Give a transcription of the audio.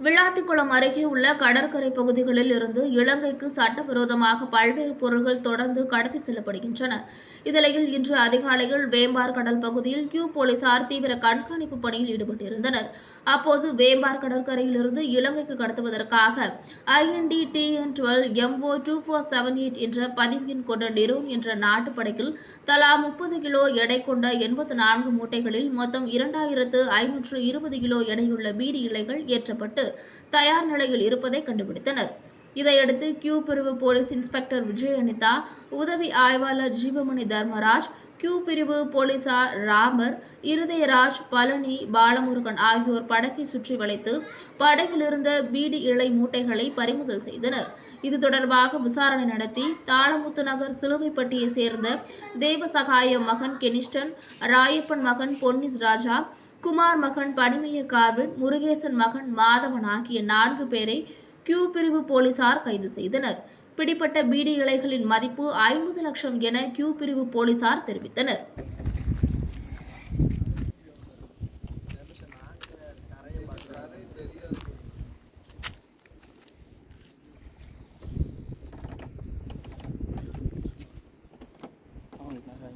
விளாத்திக்குளம் அருகே உள்ள கடற்கரை பகுதிகளில் இருந்து இலங்கைக்கு சட்டவிரோதமாக பல்வேறு பொருட்கள் தொடர்ந்து கடத்தி செல்லப்படுகின்றன. இந்நிலையில் இன்று அதிகாலையில் வேம்பார் கடல் பகுதியில் கியூ போலீசார் தீவிர கண்காணிப்பு பணியில் ஈடுபட்டிருந்தனர். அப்போது வேம்பார் கடற்கரையிலிருந்து இலங்கைக்கு கடத்துவதற்காக I N D T N twelve M O two four seven eight என்ற பதிவு எண் கொண்ட நிரோன் என்ற நாட்டு படகில் தலா முப்பது கிலோ எடை கொண்ட எண்பத்து நான்கு மூட்டைகளில் மொத்தம் இரண்டாயிரத்து ஐநூற்று இருபது கிலோ எடையுள்ள பீடி இலைகள் ஏற்றப்பட்டு தயார் நிலையில் இருப்பதை கண்டுபிடித்தனர். இதையடுத்து கியூ பிரிவு போலீஸ் இன்ஸ்பெக்டர் விஜய் அனிதா உதவி ஆய்வாளர் ஜீவமணி தர்மராஜ் கியூ பிரிவு போலீசார் ராமர் இருதயராஜ் பழனி பாலமுருகன் ஆகியோர் படகை சுற்றி வளைத்து படகிலிருந்த பீடி இலை மூட்டைகளை பறிமுதல் செய்தனர். இது தொடர்பாக விசாரணை நடத்தி தாளமுத்து நகர் சிலுவைப்பட்டியை சேர்ந்த தேவசகாய மகன் கெனிஸ்டன் ராயப்பன் மகன் பொன்னிஸ் ராஜா குமார் மகன் பனிமய கார்வின் முருகேசன் மகன் மாதவன் ஆகிய நான்கு பேரை கியூ பிரிவு போலீசார் கைது செய்தனர். பிடிப்பட்ட பீடி இலைகளின் மதிப்பு ஐம்பது லட்சம் என கியூ பிரிவு போலீசார் தெரிவித்தனர். நீங்க அங்க